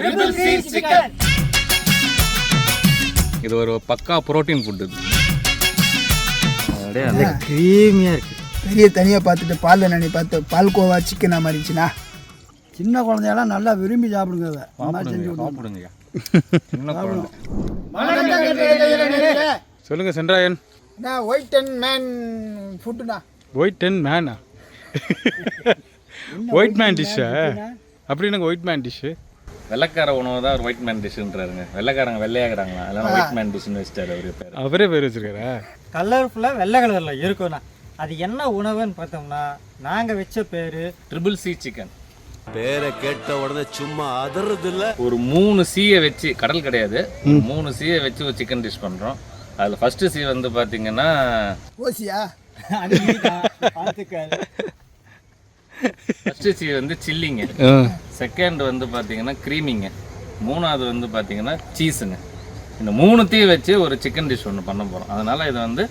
Triple C chicken இது ஒரு பக்கா புரோட்டீன் ஃபுட் இது க்ரீமியாக இருக்குது பெரிய தனியாக பார்த்துட்டு பால் நனி பார்த்து பால்கோவா சிக்கனா மாதிரி இருந்துச்சுன்னா சின்ன குழந்தையெல்லாம் நல்லா விரும்பி சாப்பிடுங்க அதை. மாதிரி செஞ்சு சாப்பிடுங்க கொடுங்க. சாப்பிடுங்கய்யா சின்ன குழந்தை. சொல்லுங்க சென்றாயன். ஒயிட் அண்ட் மேன் ஃபுட்டுண்ணா ஒயிட் டென் மேனா ஒயிட் மேன் டிஷ்ஷா அப்படி எனக்கு ஒயிட் மேன் டிஷ்ஷு வெள்ளக்கார உணவு தான் ஒரு ஒயிட் மேன் டிஷ்ன்றாருங்க வெள்ளைக்காரங்க வெள்ளையாகிறாங்களா? அதெல்லாம் ஒயிட் மேன் டிஷ்னு வச்சிட்டாரு அவரு பேர். அவரே பேர் வச்சிருக்காரா? கலர்ஃபுல்லாக வெள்ளை கலரில் இருக்கும்ண்ணா. அது என்ன உணவுன்னு பார்த்தோம்னா நாங்கள் வச்ச பேர் ட்ரிபிள் சி சிக்கன் பேரை கேட்ட உடனே சும்மா அதறது இல்ல ஒரு மூணு சீயை வச்சு கடல் கிடையாது. மூணு சீயை வச்சு ஒரு சிக்கன் டிஷ் பண்ணுறோம் அதில் ஃபஸ்ட்டு சீ வந்து பார்த்தீங்கன்னா ஓசியா? ஃபஸ்ட்டு சீ வந்து சில்லிங்க செகண்ட் வந்து பார்த்தீங்கன்னா க்ரீமிங்க மூணாவது வந்து பார்த்தீங்கன்னா சீஸுங்க இந்த மூணுத்தையும் வச்சு ஒரு சிக்கன் டிஷ் ஒன்று பண்ண போகிறோம் அதனால் இது வந்து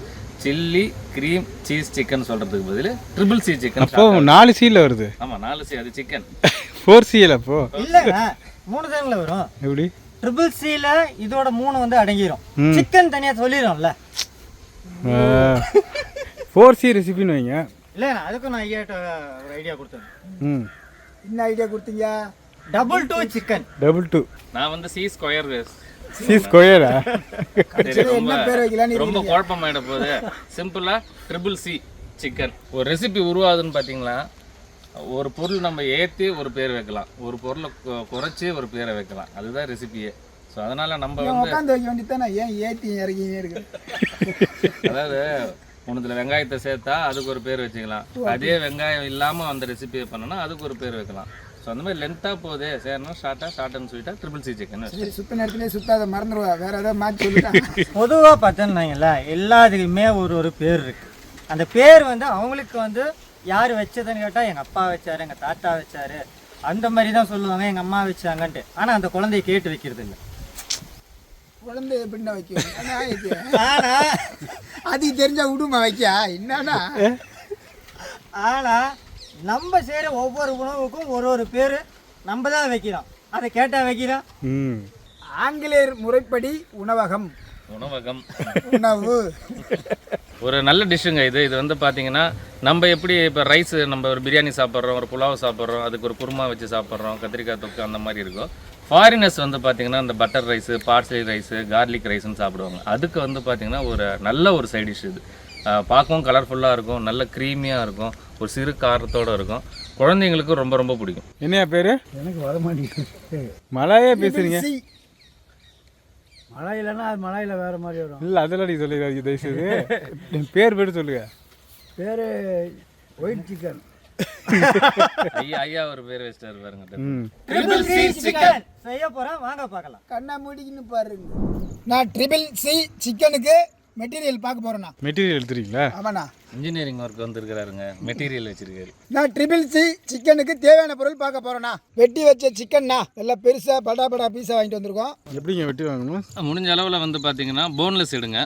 சில்லி க்ரீம் சீஸ் சிக்கன் சொல்கிறதுக்கு பதில் ட்ரிபிள் சி சிக்கன் அப்போ நாலு சீல வருது. ஆமாம் நாலு சி அது சிக்கன் ஃபோர் சிஎல் அப்போ? இல்லைண்ணா மூணு தாங்களே வரும். எப்படி? ட்ரிபிள் சியில் இதோட மூணு வந்து அடங்கிரும். சிக்கன் தனியாக சொல்லிடும்ல ஃபோர் சி ரெசிபின்னு வைங்க. இல்லைண்ணா அதுக்கும் நான் ஐயாட்ட ஒரு ஐடியா கொடுத்தேன். ம். என்ன ஐடியா கொடுத்தீங்க? Double two chicken double two நான் வந்து சி ஸ்கொயர் சி ஸ்கொயரா என்ன பேர் வைக்கலான்னு ரொம்ப குழப்பமாயிட போகுது. சிம்பிளா ட்ரிபிள் சி சிக்கன் ஒரு ரெசிபி உருவாகுதுன்னு பார்த்தீங்களா ஒரு பொருள் நம்ம ஏற்றி ஒரு பேர் வைக்கலாம். ஒரு பொருளை குறைச்சி ஒரு பேரை வைக்கலாம். அதுதான் ரெசிபியே ஸோ அதனால நம்ம வந்து உட்காந்து வைக்க வேண்டியதானே ஏன் ஏற்றி இறக்கிங்க இருக்கு அதாவது ஒன்றுத்துல வெங்காயத்தை சேர்த்தா அதுக்கு ஒரு பேர் வச்சுக்கலாம். அதே வெங்காயம் இல்லாமல் அந்த ரெசிபியை பண்ணனா அதுக்கு ஒரு பேர் வைக்கலாம். ஸோ அந்த மாதிரி லென்த்தாக போகுது சேரணும் ஷார்ட்டாக ஷார்ட்னு சொல்லிட்டா ட்ரிபிள் சி சிக்கன் சரி சுத்த நேரத்திலே சுத்தாத மறந்துடுவா வேற ஏதாவது மாற்றி சொல்லிட்டாங்க பொதுவாக பார்த்தோம்னாங்களா எல்லாத்துக்குமே ஒரு ஒரு பேர் இருக்கு. அந்த பேர் வந்து அவங்களுக்கு வந்து யார் வச்சதுன்னு கேட்டால் எங்கள் அப்பா வச்சாரு எங்கள் தாத்தா வச்சாரு. அந்த மாதிரி தான் சொல்லுவாங்க எங்கள் அம்மா வச்சாங்கன்ட்டு. ஆனால் அந்த குழந்தைய கேட்டு வைக்கிறது இல்லை குழந்தை எப்படின்னா வைக்க என்ன வைக்க ஆனால் அது தெரிஞ்சா விடுமா வைக்க? என்னன்னா ஆனால் நம்ம செய்கிற ஒவ்வொரு உணவுக்கும் ஒரு ஒரு பேர் நம்ம தான் வைக்கிறோம் அதை கேட்டால் வைக்கிறோம் ம். ஆங்கிலேயர் முறைப்படி உணவகம். உணவகம். உணவு. ஒரு நல்ல டிஷ்ஷுங்க இது. இது வந்து பார்த்தீங்கன்னா நம்ம எப்படி இப்போ ரைஸ் நம்ம ஒரு பிரியாணி சாப்பிட்றோம் ஒரு புலாவ் சாப்பிட்றோம் அதுக்கு ஒரு குருமா வச்சு சாப்பிட்றோம் கத்திரிக்காய் தொக்கு அந்த மாதிரி இருக்கும். ஃபாரினர்ஸ் வந்து பார்த்தீங்கன்னா இந்த butter rice parsley rice garlic ரைஸ்னு சாப்பிடுவாங்க. அதுக்கு வந்து பார்த்தீங்கன்னா ஒரு நல்ல ஒரு சைட் டிஷ் இது. பார்க்கவும் கலர்ஃபுல்லாக இருக்கும் நல்ல க்ரீமியாக இருக்கும் ஒரு சிறு காரத்தோடு இருக்கும். குழந்தைங்களுக்கும் ரொம்ப ரொம்ப பிடிக்கும். என்னையா பேரு? எனக்கு வர மாட்டேங்குது. மலையே பேசுறீங்க? இல்லைன்னா அது மழையில் வேறு மாதிரி வரும். இல்லை அதெல்லாம் நீ சொல்லிடுறாங்க தயவுசெய்து. பேர் பேர் சொல்லுங்க. பேர் ஒயிட் சிக்கன். ஐயா ஐயா ஒரு பேர் வச்சிட்டாரு பாருங்க ட்ரிபிள் சி சிக்கன் செய்ய போகிறோம் வாங்க பார்க்கலாம். கண்ணா மூடிக்கின்னு பாருங்க. நான் ட்ரிபிள் சி சிக்கனுக்கு மெட்டீரியல் பார்க்க போறேண்ணா. மெட்டீரியல் எடுத்துறீங்களா ஆமாண்ணா. Engineering work வந்திருக்கிறாருங்க. மெட்டீரியல் வச்சிருக்காரு. நான் ட்ரிபிள் சி சிக்கனுக்கு தேவையான பொருள் பார்க்க போறேண்ணா. வெட்டி வச்ச சிக்கன்னா எல்லாம் பெருசா படா படா பீஸா வாங்கிட்டு வந்திருக்கோம். எப்படிங்க வெட்டி வாங்கணும்? முடிஞ்ச அளவில் வந்து பார்த்தீங்கன்னா போன்லெஸ் எடுங்க.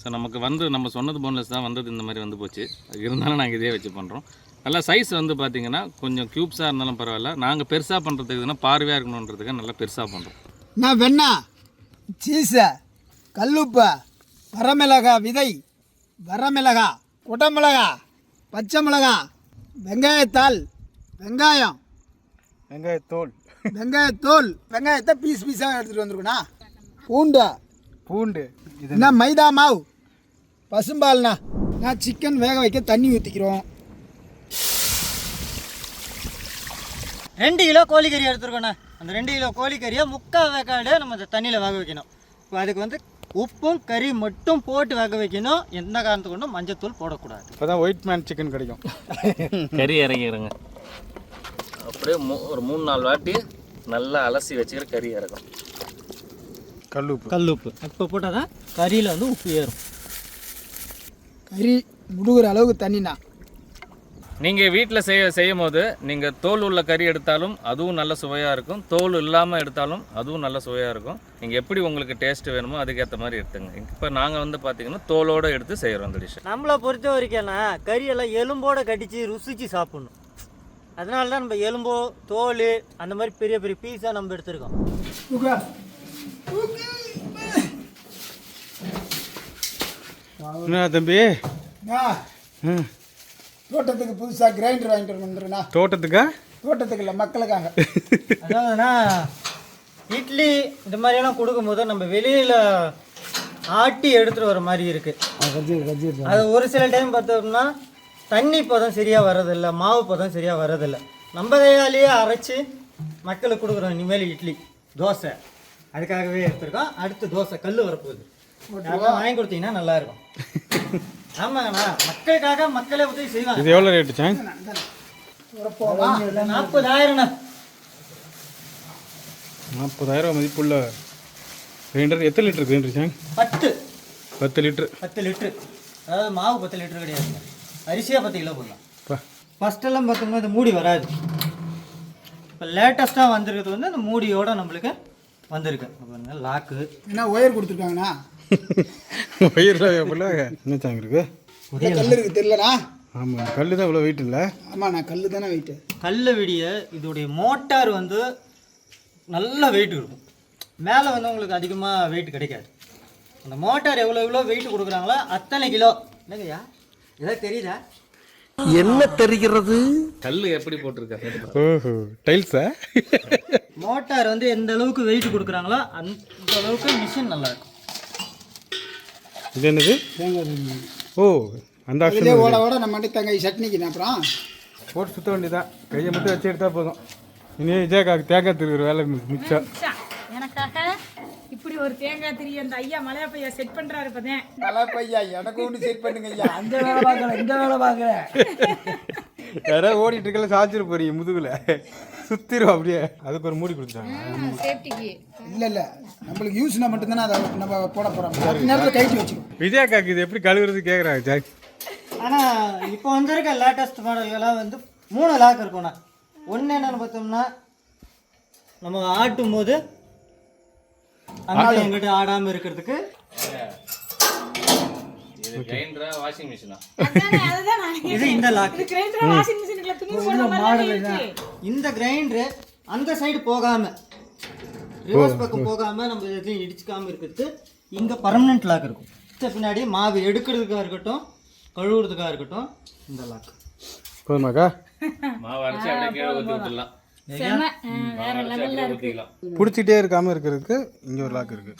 ஸோ நமக்கு வந்து நம்ம சொன்னது போன்லெஸ் தான் வந்தது இந்த மாதிரி வந்து போச்சு. இருந்தாலும் நாங்கள் இதே வச்சு பண்ணுறோம் நல்லா சைஸ் வந்து பார்த்தீங்கன்னா கொஞ்சம் க்யூப்ஸாக இருந்தாலும் பரவாயில்ல. நாங்கள் பெருசாக பண்ணுறதுக்குன்னா பார்வையாக இருக்கணுன்றதுக்கு நல்லா பெருசாக பண்ணுறோம் நான் வெண்ணா? சீஸ கல்லுப்பு? வரமிளகா விதை? வரமிளகா? குடமிளகா? பச்சை மிளகா? வெங்காயத்தாள்? வெங்காயம்? வெங்காயத்தோல். வெங்காயத்தோல்? வெங்காயத்தை பீஸ் பீஸாக எடுத்துகிட்டு வந்திருக்கோண்ணா பூண்டு. பூண்டு. இது என்ன மைதா மாவு? பசும்பால்ண்ணா நான் சிக்கன் வேக வைக்க தண்ணி ஊற்றிக்கிறோம் ரெண்டு கிலோ கோழிக்கறி எடுத்துருக்கோண்ணே. அந்த ரெண்டு கிலோ கோழிக்கறியை முக்கால் வேக்காடு நம்ம அந்த தண்ணியில் வேக வைக்கணும். இப்போ அதுக்கு வந்து உப்பும் கறி மட்டும் போட்டு வேக வைக்கணும். எந்த காரணத்து கொண்டும் மஞ்சத்தூள் போடக்கூடாது. இப்போ தான் ஒயிட் மேன் சிக்கன் கிடைக்கும். கறி இறங்கிடுங்க அப்படியே மூ ஒரு மூணு நாலு வாட்டி நல்லா அலசி வச்சுக்கிற கறி இறக்கும். கல்லுப்பு. கல் உப்பு இப்போ போட்டால் தான் கறியில் வந்து உப்பு ஏறும். கறி முடுகிற அளவுக்கு தண்ணிண்ணா. நீங்கள் வீட்டில் செய்ய செய்யும் போது நீங்கள் தோல் உள்ள கறி எடுத்தாலும் அதுவும் நல்ல சுவையாக இருக்கும். தோல் இல்லாமல் எடுத்தாலும் அதுவும் நல்ல சுவையாக இருக்கும். நீங்கள் எப்படி உங்களுக்கு டேஸ்ட் வேணுமோ அதுக்கேற்ற மாதிரி எடுத்துங்க. இப்போ நாங்கள் வந்து பார்த்தீங்கன்னா தோலோடு எடுத்து செய்கிறோம் அந்த டிஷ்ஷை நம்மளை பொறுத்த வரைக்கும்னா கறியெல்லாம் எலும்போட கடிச்சு ருசிச்சு சாப்பிடணும். அதனால தான் நம்ம எலும்போ தோல் அந்த மாதிரி பெரிய பெரிய பீஸாக நம்ம எடுத்திருக்கோம். என்ன தம்பி? ஆ, ம். தோட்டத்துக்கு புதுசாக கிரைண்டர் வாங்கிட்டு வந்துருண்ணா தோட்டத்துக்கா? தோட்டத்துக்கு இல்லை மக்களுக்காக. அதாவதுன்னா இட்லி இந்த மாதிரியெல்லாம் கொடுக்கும்போது நம்ம வெளியில் ஆட்டி எடுத்துகிட்டு வர மாதிரி இருக்குது அது ஒரு சில டைம் பார்த்தோம்னா தண்ணி பதம் சரியாக வர்றதில்ல மாவு பதம் சரியாக வர்றதில்ல. நம்ம கையாலேயே அரைச்சி மக்களுக்கு கொடுக்குறோம் இனிமேல் இட்லி தோசை. அதுக்காகவே எடுத்திருக்கோம். அடுத்து தோசை கல் வரப்போகுது. வாங்கி கொடுத்தீங்கன்னா நல்லா இருக்கும். ஆமாங்கண்ணா. மக்களுக்காக மக்களே உதவி செய்வாங்க. இது எவ்வளோ ரேட்டு சாங் நாற்பதாயிரம்ண்ணா நாற்பதாயிரம் மதிப்புள்ள கிரைண்டர் எத்தனை லிட்டர் கிரைண்டர் சாங் பத்து. பத்து லிட்டர் பத்து லிட்ரு அதாவது மாவு பத்து லிட்டரு கிடையாது. அரிசியாக பத்து கிலோ போடலாம். ஃபஸ்ட்டெல்லாம் பார்த்தோம்னா இந்த மூடி வராது. இப்போ லேட்டஸ்ட்டாக வந்திருக்கிறது வந்து அந்த மூடியோட நம்மளுக்கு வந்திருக்கு. பாருங்க லாக்கு என்ன ஒயர் கொடுத்துருக்காங்கண்ணா? வயிறில் எவ்வளோ என்ன சாங் இருக்கு கல் இருக்கு தெரியலண்ணா? ஆமாம் கல் தான் இவ்வளோ வெயிட் இல்லை? ஆமாண்ணா கல் தானே வெயிட்டு கல்ல விடிய இதோடைய மோட்டார் வந்து நல்ல வெயிட் இருக்கும். மேலே வந்து உங்களுக்கு அதிகமாக வெயிட் கிடைக்காது. அந்த மோட்டார் எவ்வளோ எவ்வளோ வெயிட் கொடுக்குறாங்களோ அத்தனை கிலோ. என்னங்கய்யா? ஏதாவது தெரியுதா? என்ன தெரிகிறது? கல் எப்படி போட்டிருக்காங்க ஓஹோ டைல்ஸா மோட்டார் வந்து எந்த அளவுக்கு வெயிட் கொடுக்குறாங்களோ அந்த அளவுக்கு மிஷின் நல்லா இருக்கும். இது என்னது? ஓ அந்த இதுலேயே ஓட ஓட நம்ம மட்டும் தங்கை சட்னிக்கு அப்புறம் போட்டு சுத்த வேண்டியதான் கையை மட்டும் வச்சு எடுத்தா போதும். இனி விஜயக்காக்கு தேங்காய் திருக்கிற வேலை மிச்சம். ச்சா, எனக்காக இப்படி ஒரு தேங்காய் திரி அந்த ஐயா மலையா பையா செட் பண்றாரு இப்பதான் பையா எனக்கு ஒன்று செட் பண்ணுங்க ஐயா. இந்த வேலை பார்க்கல இந்த வேலை பார்க்கல. யாராவது ஓடிட்டு இருக்கல சாச்சிட்டு போறீங்க முதுகுல. சுத்திரும் அப்படியே. அதுக்கு ஒரு மூடி கொடுத்தாங்க சேஃப்டிக்கு இல்லை இல்லை. நம்மளுக்கு யூஸ்னா மட்டும்தானே அதை நம்ம போட போகிறோம் அடுத்த நேரத்தில் கைட்டு வச்சுக்கோ. விஜயக்காக்கு இது எப்படி கழுவுறது கேட்குறாங்க ஜாக் ஆனால் இப்போ வந்திருக்க லேட்டஸ்ட் மாடல்கள்லாம் வந்து மூணு லாக் இருக்கும்ண்ணா. ஒன்று என்னென்னு பார்த்தோம்னா நம்ம ஆட்டும் போது அங்கே எங்கிட்ட ஆடாமல் இருக்கிறதுக்கு இது கிரைண்டரா வாஷிங் மிஷினா அதுதான் நான் இது இந்த லாக் கிரைண்டர் வாஷிங் மிஷினுக்குள்ள துணி போடுற மாதிரி இருக்கு. இந்த கிரைண்டரு அந்த சைடு போகாம ரிவர்ஸ் பக்கம் போகாம நம்ம எதையும் இடிச்சுக்காம இருக்கிறது. இங்க பர்மனெண்ட் லாக் இருக்கும். பின்னாடி மாவு எடுக்கிறதுக்காக இருக்கட்டும் கழுவுறதுக்காக இருக்கட்டும் இந்த லாக் போதுமாக்கா மாவு அரைச்சி அப்படியே கீழே ஊற்றி விட்டுடலாம். பிடிச்சிட்டே இருக்காம இருக்கிறதுக்கு இங்க ஒரு லாக் இருக்கு.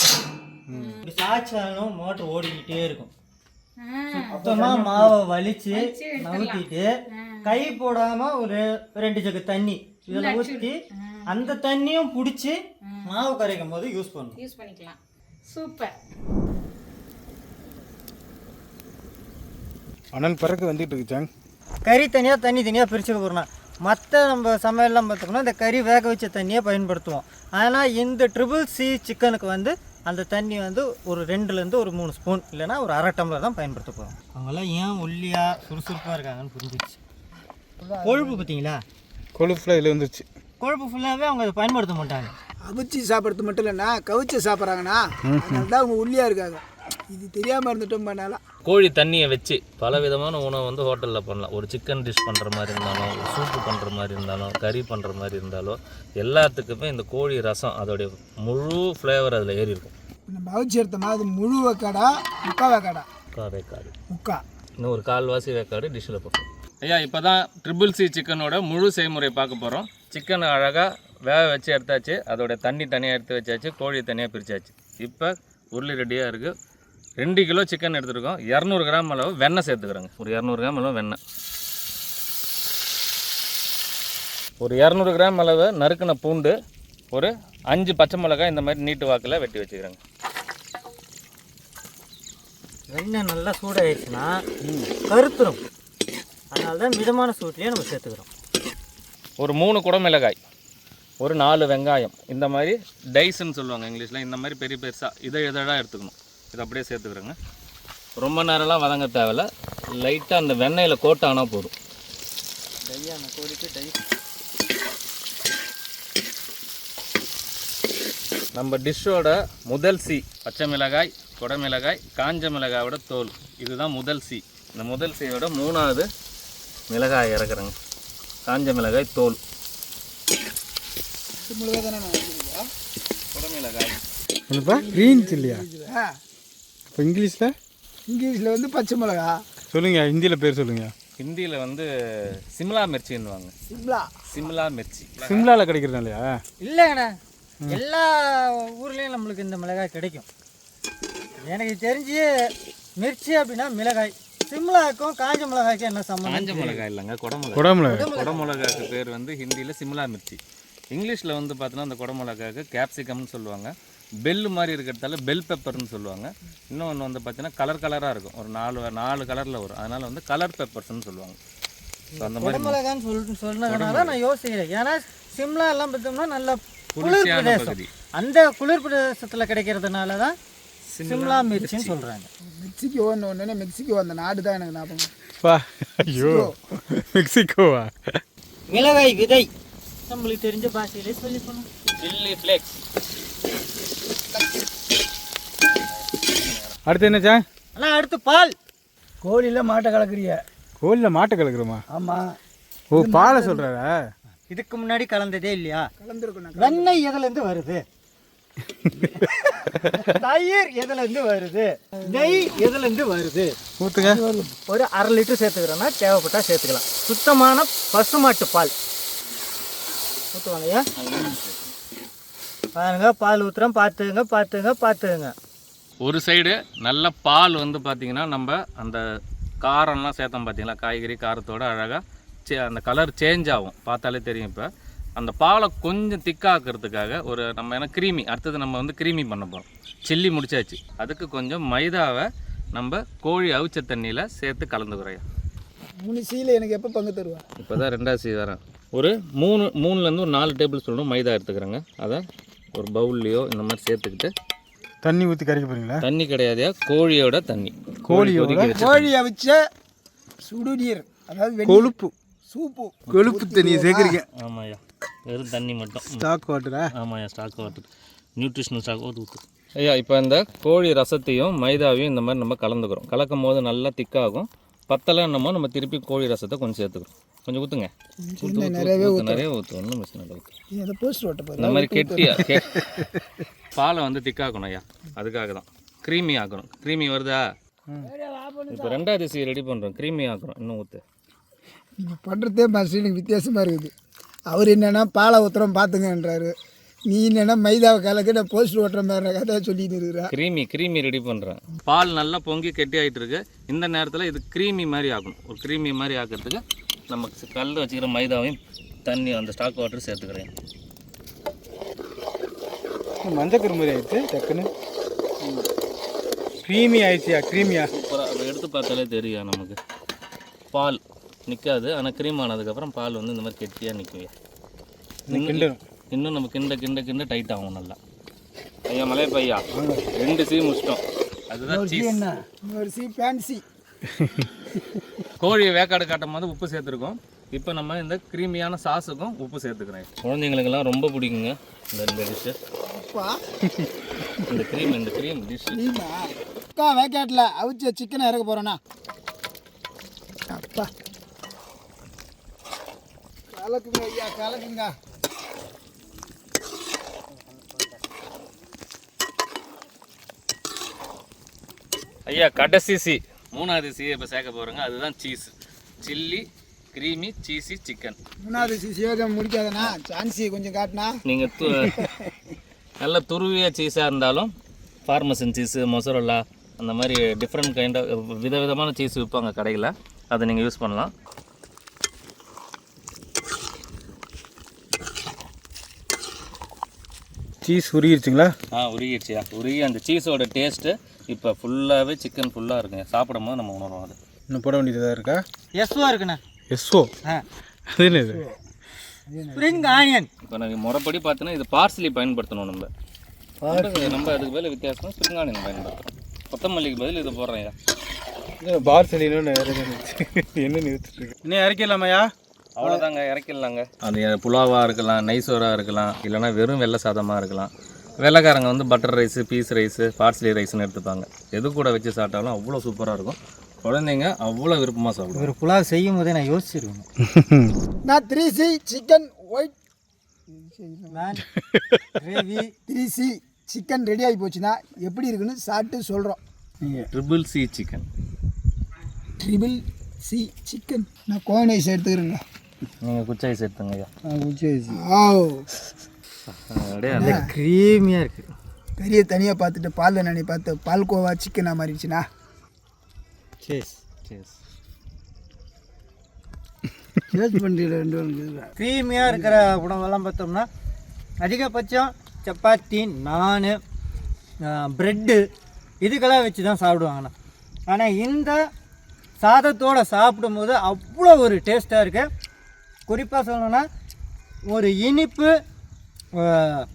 இப்படி சாய்ச்சாலும் மோட்டர் ஓடிக்கிட்டே இருக்கும். சுத்தமா மாவை வலிச்சு நவுத்திட்டு கை போடாம ஒரு ரெண்டு ஜக்கு தண்ணி இதுல ஊற்றி அந்த தண்ணியும் பிடிச்சி மாவு கரைக்கும் போது யூஸ் பண்ணணும். யூஸ் பண்ணிக்கலாம். சூப்பர். அனல் பறக்க வந்துட்டு இருக்கு சாங் கறி தனியாக தண்ணி தனியாக பிரிச்சுக்க போகிறோம் மற்ற நம்ம சமையல்லாம் பார்த்தோம்னா இந்த கறி வேக வச்ச தண்ணியை பயன்படுத்துவோம். ஆனால் இந்த ட்ரிபிள் சி சிக்கனுக்கு வந்து அந்த தண்ணி வந்து ஒரு ரெண்டுலேருந்து ஒரு மூணு ஸ்பூன் இல்லைன்னா ஒரு அரை டம்ளர் தான் பயன்படுத்த போகிறோம் அவங்கெல்லாம் ஏன் ஒல்லியாக சுறுசுறுப்பாக இருக்காங்கன்னு புரிஞ்சிச்சு கொழுப்பு பார்த்தீங்களா? கொழுப்புல இதில் வந்துருச்சு. கொழுப்பு ஃபுல்லாகவே அவங்க அதை பயன்படுத்த மாட்டாங்க. அவிச்சு சாப்பிட்றது மட்டும் இல்லைண்ணா கவிச்சு சாப்பிட்றாங்கண்ணா. அதனால தான் அவங்க ஒல்லியாக இருக்காங்க. இது தெரியாமல் இருந்துட்டோம் பண்ணாலாம் கோழி தண்ணியை வச்சு பல விதமான உணவு வந்து ஹோட்டலில் பண்ணலாம். ஒரு சிக்கன் டிஷ் பண்ணுற மாதிரி இருந்தாலும் ஒரு சூப்பு பண்ணுற மாதிரி இருந்தாலும் கறி பண்ணுற மாதிரி இருந்தாலும் எல்லாத்துக்குமே இந்த கோழி ரசம் அதோடைய முழு ஃப்ளேவர் அதில் ஏறி இருக்கும். நம்ம அவிச்சு எடுத்தோம்னா அது முழு வேக்காடா முக்கா வேக்காடா. காதை காது முக்கா. இன்னும் ஒரு கால்வாசி வேக்காடு டிஷ்ஷில் போட்டோம். ஐயா இப்போ தான் ட்ரிபிள் சி சிக்கனோட முழு செய்முறை பார்க்க போகிறோம் சிக்கனை அழகாக வேக வச்சு எடுத்தாச்சு. அதோட தண்ணி தனியாக எடுத்து வச்சாச்சு. கோழி தனியாக பிரிச்சாச்சு. இப்போ உருளி ரெடியாக இருக்குது ரெண்டு கிலோ சிக்கன் எடுத்துருக்கோம். இரநூறு கிராம் அளவு வெண்ணெய் சேர்த்துக்கிறோங்க. ஒரு இரநூறு கிராம் அளவு வெண்ணெய் ஒரு இரநூறு கிராம் அளவு நறுக்கின பூண்டு ஒரு அஞ்சு பச்சை மிளகாய் இந்த மாதிரி நீட்டு வாக்கில் வெட்டி வச்சுக்கிறேங்க. எண்ணெய் நல்லா சூடாயிடுச்சுன்னா கருத்துரும். அதனால தான் மிதமான சூட்லேயே நம்ம சேர்த்துக்கிறோம். ஒரு மூணு குடமிளகாய் ஒரு நாலு வெங்காயம் இந்த மாதிரி டைஸ்ன்னு சொல்லுவாங்க இங்கிலீஷில். இந்த மாதிரி பெரிய பெருசாக இதை இதழாக எடுத்துக்கணும். இதை அப்படியே சேர்த்துக்கிறேங்க. ரொம்ப நேரம்லாம் வதங்க தேவையில்ல. லைட்டாக அந்த வெண்ணெயில் கோட் ஆனால் போதும். டையான கோழிக்கு டை நம்ம டிஷ்ஷோட முதல் சி பச்சை மிளகாய் குடமிளகாய் காஞ்ச மிளகாயோட தோல். இதுதான் முதல் சி இந்த முதல் சீயோட மூணாவது மிளகாய் இறக்குறேங்க. காஞ்ச மிளகாய் தோல். மிளகா தானே நான் வச்சிருக்கேன். குடமிளகாய் என்னப்பா? க்ரீன் சில்லியா இப்போ இங்கிலீஷில்? இங்கிலீஷில் வந்து பச்சை மிளகா. சொல்லுங்க ஹிந்தியில் பேர் சொல்லுங்க. ஹிந்தியில் வந்து சிம்லா மிர்ச்சின்னுவாங்க சிம்லா. சிம்லா மிர்ச்சி. சிம்லாவில் கிடைக்கிறதா இல்லையா இல்லைங்கண்ணா எல்லா ஊர்லேயும் நம்மளுக்கு இந்த மிளகாய் கிடைக்கும். எனக்கு தெரிஞ்சு மிர்ச்சி அப்படின்னா மிளகாய். சிம்லாக்கும் காஞ்ச மிளகாய்க்கும் என்ன சம்மந்தம் காஞ்ச மிளகாய் இல்லைங்க குடமிளகாய் குடமிளகா குடமிளகாய்க்கு பேர் வந்து ஹிந்தியில் சிம்லா மிர்ச்சி. இங்கிலீஷில் வந்து பார்த்தீங்கன்னா அந்த குடமிளகாய்க்கு கேப்சிகம்னு சொல்லுவாங்க. பெல் மாதிரி இருக்கிறதால பெல் பெப்பர்னு சொல்லுவாங்க. இன்னொன்று வந்து பார்த்தீங்கன்னா கலர் கலராக இருக்கும். ஒரு நாலு நாலு கலரில் வரும். அதனால் வந்து கலர் பெப்பர்ஸ்னு சொல்லுவாங்க. ஸோ அந்த மாதிரி குடமிளகான்னு சொல் சொன்னதுனால நான் யோசிக்கிறேன். ஏன்னா சிம்லா எல்லாம் பார்த்தோம்னா நல்ல குளிர் குளிர்ச்சியான பிரதேசம். பகுதி. அந்த குளிர் பிரதேசத்தில் கிடைக்கிறதுனால தான் சிம்லா மிர்ச்சின்னு சொல்கிறாங்க மெக்சிகோ ஒன்று மெக்சிகோ அந்த நாடு தான் எனக்கு ஞாபகம் பா ஐயோ. மெக்சிகோவா? மிளகாய் விதை. நம்மளுக்கு தெரிஞ்ச பாஷையிலே சொல்லி போனோம் சில்லி ஃப்ளேக்ஸ் அடுத்து என்னச்சா ஆனால் அடுத்து பால். கோழியில் மாட்டை கலக்குறிய. கோழியில் மாட்டை கலக்குறோமா? ஆமாம் ஓ பாலை சொல்கிறாரா இதுக்கு முன்னாடி கலந்ததே இல்லையா? கலந்துருக்கணும் வெண்ணெய் எதுலேருந்து வருது? தயிர் எதுலேருந்து வருது? நெய் எதுலேருந்து வருது? ஊற்றுங்க ஒரு அரை லிட்டர் சேர்த்துக்கிறோன்னா தேவைப்பட்டா சேர்த்துக்கலாம். சுத்தமான பசுமாட்டு பால். ஊற்றுவாங்கய்யா பாருங்க பால் ஊற்றுறோம் பார்த்துங்க பார்த்துங்க பார்த்துங்க ஒரு சைடு நல்ல பால் வந்து பார்த்தீங்கன்னா நம்ம அந்த காரம்லாம் சேர்த்தோம் பார்த்தீங்களா காய்கறி காரத்தோட அழகாக சே அந்த கலர் சேஞ்ச் ஆகும். பார்த்தாலே தெரியும் இப்போ. அந்த பாலை கொஞ்சம் திக்காக்கிறதுக்காக ஒரு நம்ம என்ன க்ரீமி அடுத்தது நம்ம வந்து க்ரீமி பண்ண போகிறோம் சில்லி முடிச்சாச்சு. அதுக்கு கொஞ்சம் மைதாவை நம்ம கோழி அவிச்ச தண்ணியில் சேர்த்து கலந்துக்கிறோம் மூணு சீல எனக்கு எப்போ பங்கு தருவா? இப்போ தான் ரெண்டாவது சீ வரேன். ஒரு மூணு மூணுலேருந்து ஒரு நாலு டேபிள் ஸ்பூன் மைதா எடுத்துக்கிறேங்க. அதை ஒரு பவுல்லையோ இந்த மாதிரி சேர்த்துக்கிட்டு தண்ணி ஊற்றி கரைக்க போகிறீங்களா தண்ணி கிடையாதையா கோழியோட தண்ணி. கோழியோட கொதிக்க வச்ச கோழி அவிச்ச சுடுநீர் அதாவது. கொழுப்பு. சூப்பு. கொழுப்பு தண்ணியை சேர்க்குறீங்க. ஆமாய்யா. வெறும் தண்ணி மட்டும். ஸ்டாக் வாட்டரா ஆமாய்யா ஸ்டாக் வாட்டர் நியூட்ரிஷனல் ஸ்டாக் ஊற்று ஐயா இப்போ இந்த கோழி ரசத்தையும் மைதாவையும் இந்த மாதிரி நம்ம கலந்துக்கிறோம். கலக்கும் போது நல்லா திக்காகும் பத்தலைன்னமோ நம்ம திருப்பி கோழி ரசத்தை கொஞ்சம் சேர்த்துக்கிறோம் கொஞ்சம் ஊற்றுங்க ஊற்று நிறையவே நிறைய ஊற்று ஒன்றும் மிஸ் இல்லை ஊற்று இந்த மாதிரி கெட்டியா பாலை வந்து திக்காக்கணும் ஐயா. அதுக்காக தான். க்ரீமி ஆக்கணும். க்ரீமி வருதா? இப்போ ரெண்டாவது சி ரெடி பண்ணுறோம் க்ரீமி ஆக்குறோம் இன்னும் ஊற்று நீங்கள் பண்ணுறதே மாஸ்டர் எனக்கு வித்தியாசமாக இருக்குது. அவர் என்னென்னா பாலை ஊத்துறோம் பார்த்துங்கன்றாரு. நீ என்னென்னா மைதாவை கலக்க நான் போஸ்ட் ஓட்டுற மாதிரி கதை சொல்லிட்டு இருக்கிறா. க்ரீமி க்ரீமி ரெடி பண்ணுறேன் பால் நல்லா பொங்கி கெட்டி ஆகிட்டு இருக்கு. இந்த நேரத்தில் இது க்ரீமி மாதிரி ஆகணும். ஒரு க்ரீமி மாதிரி ஆக்கிறதுக்கு நமக்கு கல் வச்சுக்கிற மைதாவையும் தண்ணி அந்த ஸ்டாக் வாட்டர் சேர்த்துக்கிறேன். மஞ்சள் கரும்பு ஆயிடுச்சு டக்குன்னு. க்ரீமி ஆயிடுச்சியா க்ரீமியா சூப்பராக அதை எடுத்து பார்த்தாலே தெரியும் நமக்கு? பால் நிற்காது ஆனால் க்ரீம் ஆனதுக்கப்புறம் பால் வந்து இந்த மாதிரி கெட்டியாக நிற்குங்க கிண்டணும் இன்னும் நம்ம கிண்ட கிண்ட கிண்ட டைட் ஆகும் நல்லா. ஐயா மலை பையா? ரெண்டு சீ முடிச்சிட்டோம். அதுதான் சீஸ் இன்னொரு சி ஃபேன்சி கோழியை வேக்காடு காட்டும் போது உப்பு சேர்த்துருக்கோம். இப்போ நம்ம இந்த க்ரீமியான சாஸுக்கும் உப்பு சேர்த்துக்கிறேன். குழந்தைங்களுக்கெல்லாம் ரொம்ப பிடிக்குங்க. இந்த இந்த டிஷ்ஷு இந்த க்ரீம் இந்த க்ரீம் டிஷ் அக்கா வேக்காட்டில் அவிச்ச சிக்கனை இறக்க போகிறேண்ணா அப்பா. கலக்குங்க ஐயா கலக்குங்க. ஐயா கடைசி சி மூணாவது சி இப்போ சேர்க்க போகிறோங்க அதுதான் cheese chilli creamy cheesy chicken மூணாவது சி சிவகம் முடிக்காதண்ணா. சான்சி கொஞ்சம் காட்டினா நீங்கள் து நல்ல துருவிய சீஸாக இருந்தாலும் ஃபார்மசன் சீஸு மொசரோலா அந்த மாதிரி டிஃப்ரெண்ட் கைண்ட் ஆஃப் விதவிதமான சீஸ் விற்பாங்க கடையில். அதை நீங்கள் யூஸ் பண்ணலாம். சீஸ் உருகிருச்சுங்களா? ஆ உருகிடுச்சியா உருகி அந்த சீஸோட டேஸ்ட்டு இப்போ ஃபுல்லாகவே சிக்கன் ஃபுல்லாக இருக்குங்க. சாப்பிடும் போது நம்ம உணர்வோம் அது. இன்னும் போட வேண்டியதாக இருக்கா? எஸ்வா இருக்குண்ணா. எஸ்ஓ ஆ. அது என்னது? ஸ்ப்ரிங் ஆனியன் இப்போ நாங்கள் முறைப்படி பார்த்தோன்னா இது பார்சலி பயன்படுத்தணும் நம்ம. நம்ம- நம்ம அதுக்கு பதில் வித்தியாசம் ஸ்ப்ரிங்கானியன் பயன்படுத்தணும். கொத்தமல்லிக்கு பதில் இது போடுறேன் பார் செலின்னு என்ன நிறுத்திட்டு இன்னும் இறக்கலாமையா அவ்வளோதாங்க இறக்கிடலாங்க. அது புலாவாக இருக்கலாம் நைசோராக இருக்கலாம் இல்லைன்னா வெறும் வெள்ளை சாதமாக இருக்கலாம். வெள்ளைக்காரங்க வந்து butter rice peas rice parsley ரைஸ்னு எடுத்துப்பாங்க. எது கூட வச்சு சாப்பிட்டாலும் அவ்வளோ சூப்பராக இருக்கும். குழந்தைங்க அவ்வளோ விருப்பமாக சாப்பிடுவாங்க. ஒரு புலாவ் செய்யும் போதே நான் யோசிச்சிருவேன் நான் three C chicken white gravy three C chicken ready ஆகி போச்சுன்னா எப்படி இருக்குன்னு சாப்பிட்டு சொல்கிறோம் triple C chicken triple C chicken நான் கோனைஸ் எடுத்துக்கிறேங்க நீங்கள் குச்சாய் சேர்த்துங்க ஐயா. ஆ அப்படியே அந்த க்ரீமியாக இருக்குது கறியை தனியாக பார்த்துட்டு பாலில் நினை பார்த்து பால்கோவா சிக்கனாக மாறிடுச்சுன்னா சேஸ் பண்ணிட்டு ரெண்டு பேரும்? க்ரீமியாக இருக்கிற உணவெல்லாம் பார்த்தோம்னா அதிகபட்சம் சப்பாத்தி நான் ப்ரெட்டு இதுக்கெல்லாம் வச்சு தான் சாப்பிடுவாங்கண்ணா. ஆனால் இந்த சாதத்தோடு சாப்பிடும்போது அவ்வளோ ஒரு டேஸ்ட்டாக இருக்கு. குறிப்பாக சொல்லணும்னா ஒரு இனிப்பு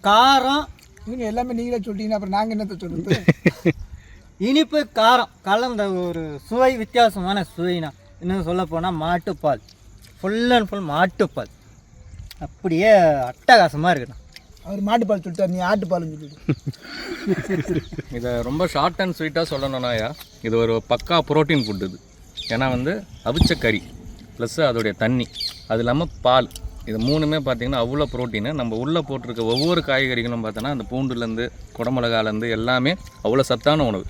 காரம். இவங்க எல்லாமே நீங்களே சொல்லிட்டீங்கன்னா அப்புறம் நாங்கள் என்னத்தை சொல்கிறது இனிப்பு காரம். கலந்த ஒரு சுவை வித்தியாசமான சுவைனா. இன்னும் சொல்ல போனால் மாட்டுப்பால். ஃபுல் அண்ட் ஃபுல் மாட்டுப்பால். அப்படியே அட்டகாசமாக இருக்குண்ணா அவர் மாட்டுப்பால் சொல்லிட்டார் நீ ஆட்டுப்பால்னு சொல்லிட்டு இதை ரொம்ப ஷார்ட் அண்ட் ஸ்வீட்டாக சொல்லணும்னா ஐயா இது ஒரு பக்கா புரோட்டீன் ஃபுட் இது. ஏன்னா வந்து அவிச்ச கறி ப்ளஸ் அதோடைய தண்ணி. அது இல்லாமல் பால். இது மூணுமே பார்த்தீங்கன்னா அவ்வளோ ப்ரோட்டீனு. நம்ம உள்ளே போட்டிருக்க ஒவ்வொரு காய்கறிகளும் பார்த்தோன்னா அந்த பூண்டுலேருந்து குடமிளகாலேருந்து எல்லாமே அவ்வளோ சத்தான உணவு.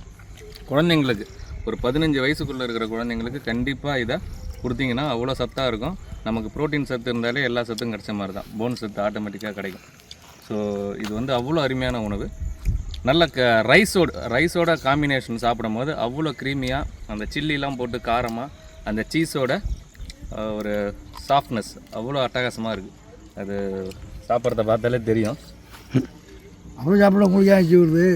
குழந்தைங்களுக்கு ஒரு பதினஞ்சு வயசுக்குள்ளே இருக்கிற குழந்தைங்களுக்கு கண்டிப்பாக இதை கொடுத்தீங்கன்னா அவ்வளோ சத்தாக இருக்கும். நமக்கு புரோட்டீன் சத்து இருந்தாலே எல்லா சத்தும் கிடைச்ச மாதிரி தான். போன் சத்து ஆட்டோமேட்டிக்காக கிடைக்கும். ஸோ இது வந்து அவ்வளோ அருமையான உணவு. நல்ல க ரைஸோட ரைஸோட காம்பினேஷன் சாப்பிடும் போது அவ்வளோ க்ரீமியாக அந்த சில்லிலாம் போட்டு காரமாக அந்த சீஸோட ஒரு சாஃப்ட்னஸ் அவ்வளோ அட்டகாசமாக இருக்குது அது சாப்பிட்றத பார்த்தாலே தெரியும். அவன் சாப்பிட முடியாது வருது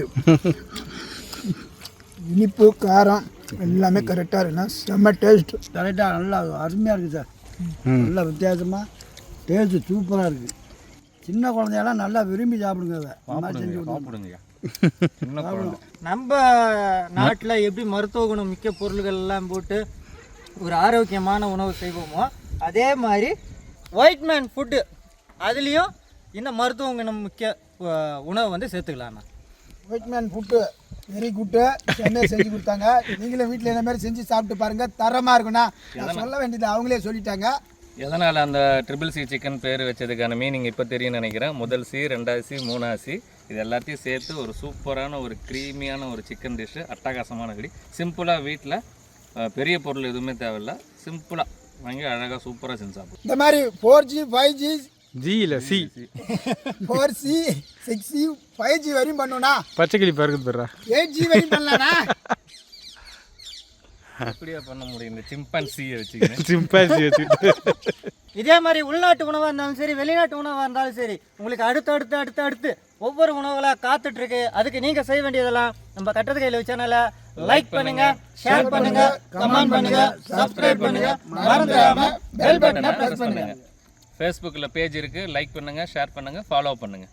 இனிப்பு காரம் எல்லாமே கரெக்டாக இருக்குண்ணா. செம்ம டேஸ்ட் கரெக்டாக நல்லா அருமையாக இருக்குது சார். நல்லா வித்தியாசமாக டேஸ்ட்டு சூப்பராக இருக்குது சின்ன குழந்தையெல்லாம் நல்லா விரும்பி சாப்பிடுங்க அதை. செஞ்சு குழந்தை. நம்ம நாட்டில் எப்படி மருத்துவ குணம் மிக்க பொருள்கள் எல்லாம் போட்டு ஒரு ஆரோக்கியமான உணவு செய்வோமோ அதே மாதிரி ஒயிட் மேன் ஃபுட்டு அதுலேயும் இந்த மருத்துவ குணம் மிக்க அஹ், உணவு வந்து சேர்த்துக்கலாம்ண்ணா. White man food very good சென்னையை செஞ்சு கொடுத்தாங்க. நீங்களும் வீட்டில் இந்த மாதிரி செஞ்சு சாப்பிட்டு பாருங்க. தரமாக இருக்குண்ணா சொல்ல வேண்டியது அவங்களே சொல்லிட்டாங்க. எதனால் அந்த ட்ரிபிள் சி சிக்கன் பேர் வச்சதுக்கான மீனிங் இப்போ தெரியும்னு நினைக்கிறேன். முதல் சி ரெண்டாவது சி மூணாவது சி இது எல்லாத்தையும் சேர்த்து ஒரு சூப்பரான ஒரு க்ரீமியான ஒரு சிக்கன் டிஷ்ஷு அட்டகாசமான கடி. சிம்பிளாக வீட்டில் பெரிய பொருள் எதுவுமே தேவையில்ல. சிம்பிளாக வாங்கி அழகாக சூப்பராக செஞ்சு சாப்பிடும் இந்த மாதிரி four G five G G இல்லை C four C six G five G வரையும் பண்ணுவோண்ணா பச்சை கிளி பறக்குது பெறா எயிட் ஜி வரையும் பண்ணலாண்ணா எப்படியா பண்ண முடியும் இந்த சிம்பன்சியை வச்சுக்கிறேன் சிம்பாசி வச்சுக்கிட்டு. இதே மாதிரி உள்நாட்டு உணவாக இருந்தாலும் சரி வெளிநாட்டு உணவாக இருந்தாலும் சரி உங்களுக்கு அடுத்து அடுத்து அடுத்து அடுத்து ஒவ்வொரு உணவுகளாக காத்துட்டு இருக்கு அதுக்கு நீங்கள் செய்ய வேண்டியதெல்லாம் நம்ம கட்டது கையில் சேனலை லைக் பண்ணுங்க ஷேர் பண்ணுங்க கமெண்ட் பண்ணுங்க சப்ஸ்கிரைப் பண்ணுங்க. மறந்துடாம பெல் பட்டனை ப்ரெஸ் பண்ணுங்க. ஃபேஸ்புக்கில் பேஜ் இருக்குது லைக் பண்ணுங்கள் ஷேர் பண்ணுங்கள் ஃபாலோ பண்ணுங்கள்